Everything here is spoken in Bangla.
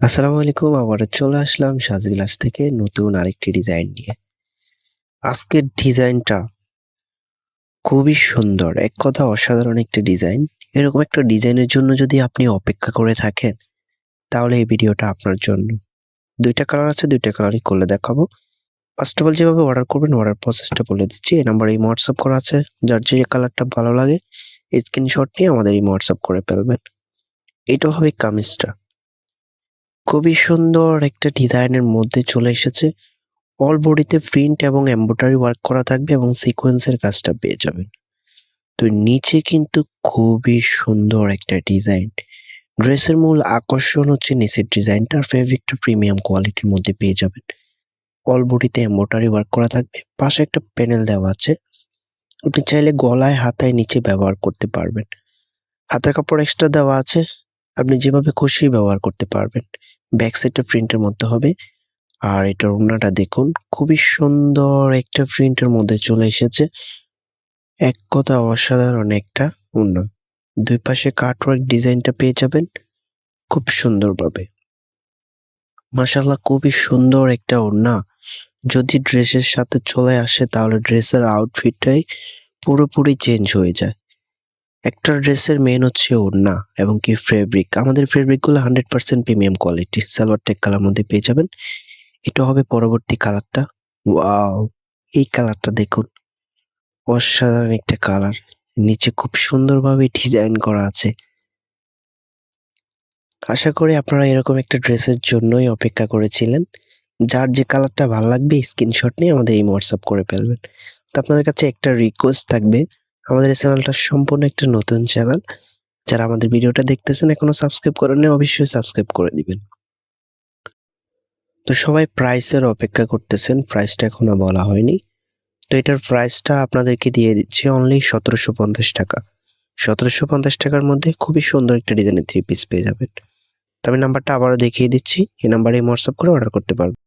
আসসালামু আলাইকুম আবার চলে আসলাম সাজবিলাস থেকে নতুন আরেকটি ডিজাইন নিয়ে। আজকের ডিজাইনটা খুবই সুন্দর, এক কথা অসাধারণ একটি ডিজাইন। এরকম একটা ডিজাইনের জন্য যদি আপনি অপেক্ষা করে থাকেন, তাহলে এই ভিডিওটা আপনার জন্য। দুইটা কালার আছে, দুইটা কালারই করলে দেখাবো। ফার্স্ট অফ অল যেভাবে অর্ডার করবেন অর্ডার প্রসেসটা বলে দিচ্ছি। এই নাম্বার এই হোয়াটসঅ্যাপ করা আছে, যার যে কালারটা ভালো লাগে স্ক্রিনশট নিয়ে আমাদের এই হোয়াটসঅ্যাপ করে ফেলবেন। এটা হবে কামিজটা। খুবই সুন্দর একটা ডিজাইনের মধ্যে চলে এসেছে। অল বডিতে প্রিন্ট এবং এমব্রয়ডারি ওয়ার্ক করা থাকবে এবং সিকোয়েন্সের কাজটা পেয়ে যাবেন। তো নিচে কিন্তু খুবই সুন্দর একটা ডিজাইন ড্রেসের মূল আকর্ষণ হচ্ছে নিচের ডিজাইনটা আর ফেব্রিকটা প্রিমিয়াম কোয়ালিটির মধ্যে পেয়ে যাবেন। অল বডিতে এমব্রয়ডারি ওয়ার্ক করা থাকবে। পাশে একটা প্যানেল দেওয়া আছে। আপনি চাইলে গলায়, হাতায় নিচে ব্যবহার করতে পারবেন। হাতের কাপড় এক্সট্রা দেওয়া আছে। আপনি যেভাবে খুশি ব্যবহার করতে পারবেন। ব্যাক সাইডটা প্রিন্টের মধ্যে হবে। আর এটার ওড়নাটা দেখুন, খুবই সুন্দর একটা প্রিন্টের মধ্যে চলে এসেছে। এক কথা অসাধারণ একটা ওড়না। দুই পাশে কাটওয়ার্ক ডিজাইনটা পেয়ে যাবেন, খুব সুন্দরভাবে। মাশাল্লাহ খুবই সুন্দর একটা ওড়না। যদি ড্রেসের সাথে চলে আসে, তাহলে ড্রেসের আউটফিটটাই পুরোপুরি চেঞ্জ হয়ে যায়। একটা ড্রেসের মেন হচ্ছে ওড়না এবং কি ফেব্রিক আমাদের ফেব্রিকগুলো hundred percent premium quality salwar take colour মধ্যে পেয়ে যাবেন। এটা হবে পরবর্তী কালারটা ওয়াও এই কালারটা দেখুন। অসাধারণ একটা কালার নিচে খুব সুন্দরভাবে ডিজাইন করা আছে। আশা করি আপনারা এরকম একটা ড্রেসের জন্যই অপেক্ষা করেছিলেন। যার যে কালারটা ভালো লাগবে স্ক্রিনশট নিয়ে আমাদের এই হোয়াটসঅ্যাপ করে ফেলবেন। তো আপনাদের কাছে একটা রিকোয়েস্ট থাকবে। আমাদের এই চ্যানেলটা সম্পূর্ণ একটা নতুন চ্যানেল। যারা আমাদের ভিডিওটা দেখতেছেন, এখনও সাবস্ক্রাইব করেননি, অবশ্যই সাবস্ক্রাইব করে দিবেন। তো সবাই প্রাইসের অপেক্ষা করতেছেন প্রাইসটা এখনও বলা হয়নি। তো এটার প্রাইসটা আপনাদেরকে দিয়ে দিচ্ছি অনলি সতেরোশো পঞ্চাশ টাকা। সতেরোশো পঞ্চাশ টাকার মধ্যে খুবই সুন্দর একটা ডিজাইনের থ্রি পিস পেয়ে যাবেন। তো আমি নাম্বারটা আবারও দেখিয়ে দিচ্ছি, এই নাম্বারে হোয়াটসঅ্যাপ করে অর্ডার করতে পারবেন।